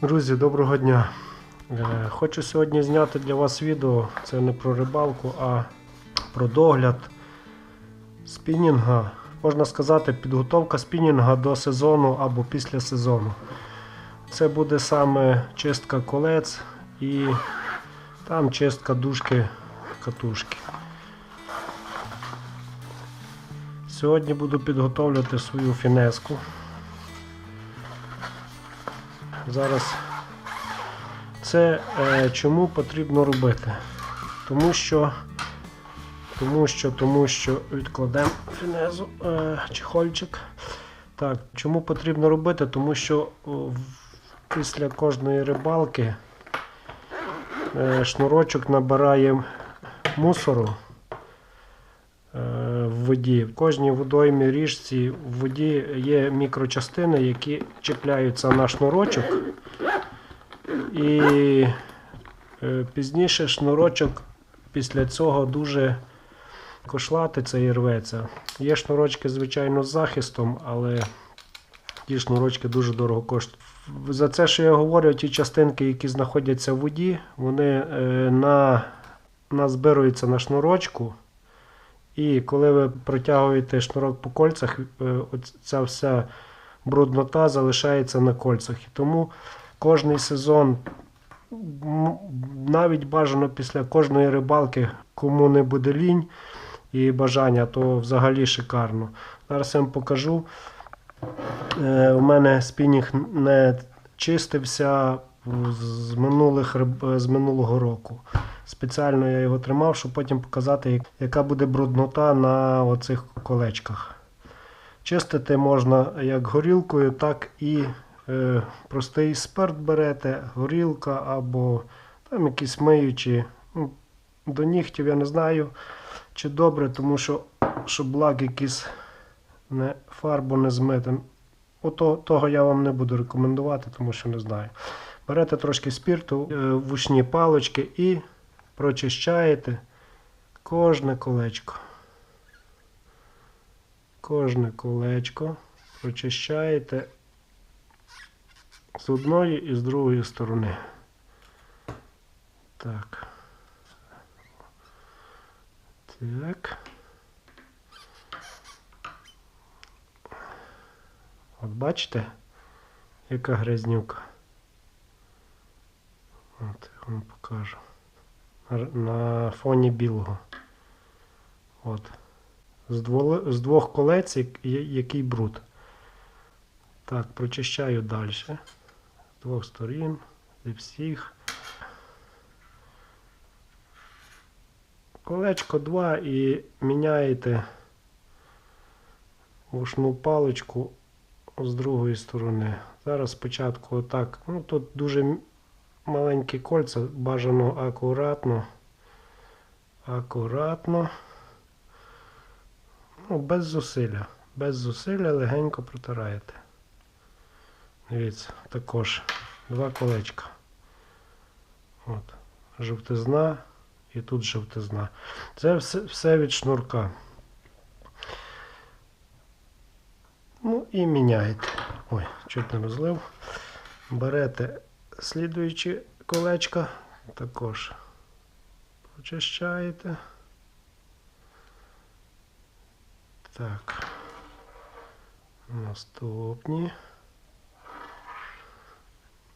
Друзі, доброго дня. Е, Хочу сьогодні зняти для вас відео. Це не про рибалку, а про догляд спінінга. Можна сказати, підготовка спінінга до сезону або після сезону. Це буде саме чистка колець і там чистка дужки катушки. Сьогодні буду підготовлювати свою фінеску. Зараз це е, чому потрібно робити? Тому що, тому що, тому що відкладемо фінезу е, чехольчик. Так, чому потрібно робити? Тому що о, після кожної рибалки е, шнурочок набирає мусору е, воді. В кожній водоймі річці в воді є мікрочастини, які чіпляються на шнурочок. І е, пізніше шнурочок після цього дуже кошлатиться і рветься. Є шнурочки, звичайно, з захистом, але ті шнурочки дуже дорого коштують. За це, що я говорю, ті частинки, які знаходяться в воді, вони е, на, назбируються на шнурочку. І коли ви протягуєте шнурок по кольцях, е, ця вся бруднота залишається на кольцях. І тому кожний сезон, навіть бажано після кожної рибалки, кому не буде лінь і бажання, то взагалі шикарно. Зараз я вам покажу. Е, У мене спінінг не чистився з, минулих, з минулого року. Спеціально я його тримав, щоб потім показати, яка буде бруднота на оцих колечках. Чистити можна як горілкою, так і е, простий спирт берете, горілка або там якісь миючі. Ну, до нігтів я не знаю, чи добре, тому що щоб лак якийсь не, фарбу не змити. Ото, того я вам не буду рекомендувати, тому що не знаю. Берете трошки спірту, е, вушні палочки і прочищаєте кожне колечко. Кожне колечко прочищаєте з одної і з другої сторони. Так. Так. От бачите, яка грязнюка. Вам покажу. На, фоні білого. От. З, дволи, з двох колець як- який бруд. Так, прочищаю далі. З двох сторін, зі всіх. Колечко 2 і міняєте вушну паличку з другої сторони. Зараз спочатку отак. Ну тут дуже маленькі кольця, бажано акуратно. Акуратно. Ну, без зусилля. Без зусилля легенько протираєте. Дивіться, також два колечка. От. Жовтизна і тут жовтизна. Це все, все від шнурка. Ну і міняєте. Ой, чуть не розлив. Берете слідуючі колечка, також очищаєте. Так. Наступні.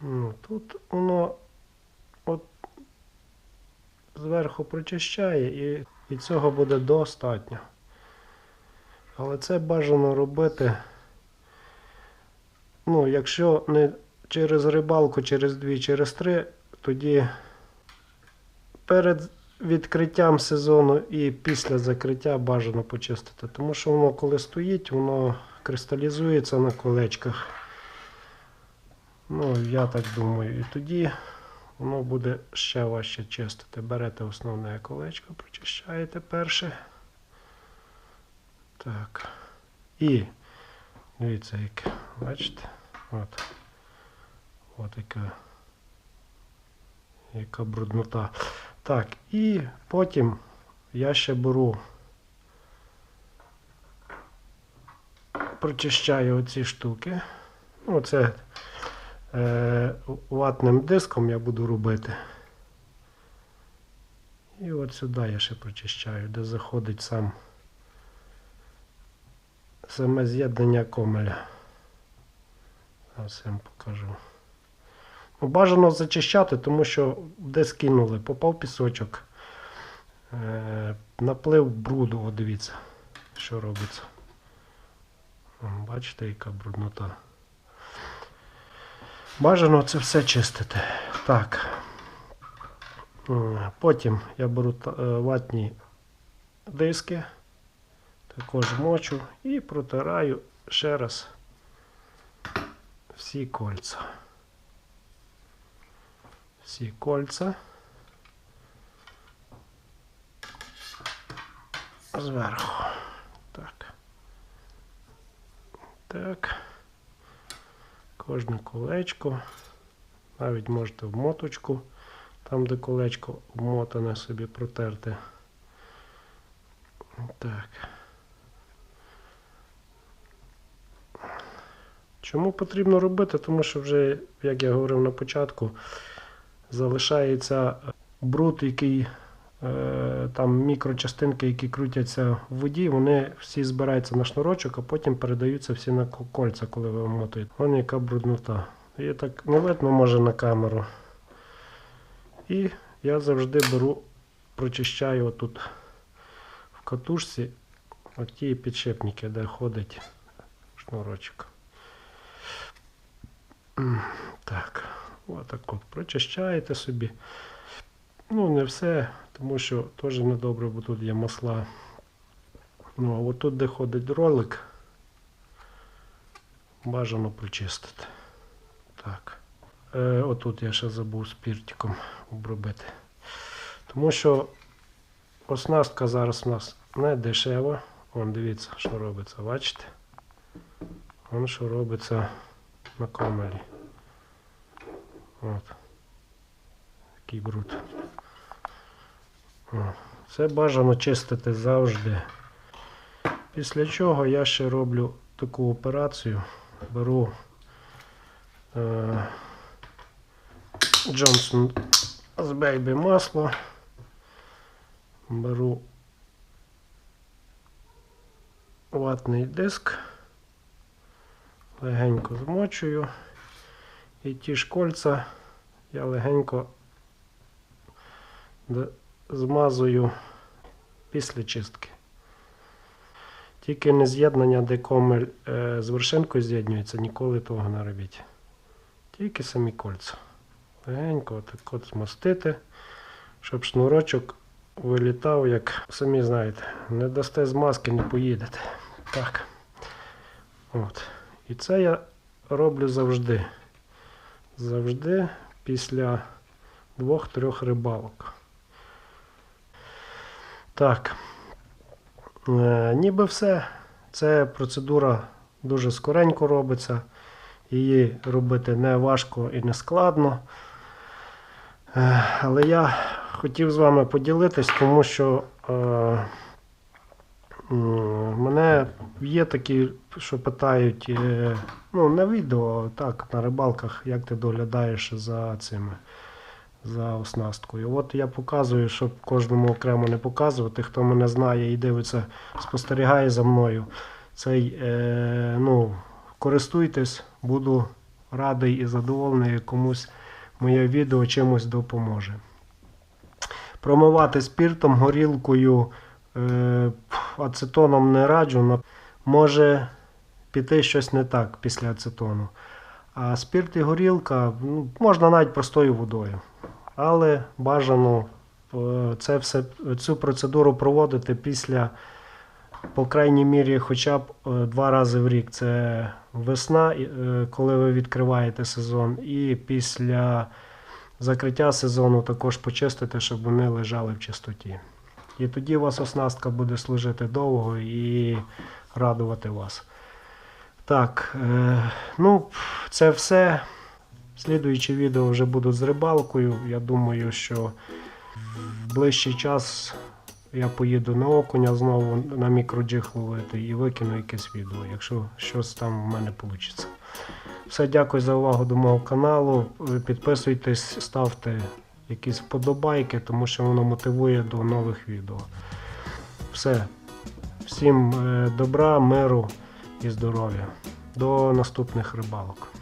Ну, тут воно от зверху прочищає і, і цього буде достатньо. Але це бажано робити. Ну, якщо не через рибалку, через дві, через три, тоді перед відкриттям сезону і після закриття бажано почистити. Тому що воно, коли стоїть, воно кристалізується на колечках. Ну, я так думаю. І тоді воно буде ще важче чистити. Берете основне колечко, прочищаєте перше. Так. І дивіться, яке. Бачите? От. От яка. Яка бруднота. Так, і потім я ще беру. Прочищаю оці штуки. Ну, це е, ватним диском я буду робити. І от сюди я ще прочищаю, де заходить сам саме з'єднання комеля. Зараз я вам покажу. Бажано зачищати, тому що десь кинули, попав пісочок, е, наплив бруду, от дивіться, що робиться. Бачите, яка бруднота. Бажано це все чистити. Так. Потім я беру е, ватні диски, також мочу і протираю ще раз всі кольця. Всі кольця. Зверху. Так. Так. Кожне колечко. Навіть можете в моточку, там де колечко вмотане собі протерти. Так. Чому потрібно робити? Тому що вже, як я говорив на початку, залишається бруд, який е, там мікрочастинки, які крутяться в воді, вони всі збираються на шнурочок, а потім передаються всі на кольця, коли ви вмотуєте. Вон яка бруднота. І так не видно може на камеру. І я завжди беру, прочищаю отут в катушці оті підшипники, де ходить шнурочок. Отак от прочищаєте собі. Ну, не все, тому що теж недобре, бо тут є масла. Ну, а от тут, де ходить ролик, бажано прочистити. Так. Е, отут я ще забув спіртиком обробити. Тому що оснастка зараз у нас не дешева. Вон дивіться, що робиться, бачите? Вон що робиться на комелі. От. Такий бруд. Це бажано чистити завжди. Після чого я ще роблю таку операцію. Беру е, Johnson з бейбі масло. Беру ватний диск, легенько змочую. І ті ж кольця я легенько змазую після чистки. Тільки не з'єднання, де комель е, з вершинкою з'єднується, ніколи того не робіть. Тільки самі кольця. Легенько отак от змастити, щоб шнурочок вилітав, як самі знаєте, не дасте змазки, не поїдете. Так. От. І це я роблю завжди. Завжди після двох-трьох рибалок. Так. Е, ніби все. Це процедура дуже скоренько робиться. Її робити не важко і не складно. Е, але я хотів з вами поділитись, тому що е, мене є такі, що питають, е, ну, на відео, так, на рибалках, як ти доглядаєш за цими, за оснасткою. От я показую, щоб кожному окремо не показувати. Хто мене знає і дивиться, спостерігає за мною. Цей, е, ну, користуйтесь, буду радий і задоволений, комусь моє відео чимось допоможе. Промивати спіртом, горілкою, е, ацетоном не раджу. Може піти щось не так після ацетону. А спірт і горілка ну, можна навіть простою водою. Але бажано е, це все, цю процедуру проводити після, по крайній мірі, хоча б е, два рази в рік. Це весна, е, коли ви відкриваєте сезон, і після закриття сезону також почистити, щоб вони лежали в чистоті. І тоді у вас оснастка буде служити довго і радувати вас. Так, е, ну, це все. Слідуючі відео вже будуть з рибалкою. Я думаю, що в ближчий час я поїду на окуня знову на мікроджиг ловити і викину якесь відео, якщо щось там в мене вийде. Все, дякую за увагу до мого каналу. Підписуйтесь, ставте якісь вподобайки, тому що воно мотивує до нових відео. Все. Всім е, добра, миру і здоров'я. До наступних рибалок.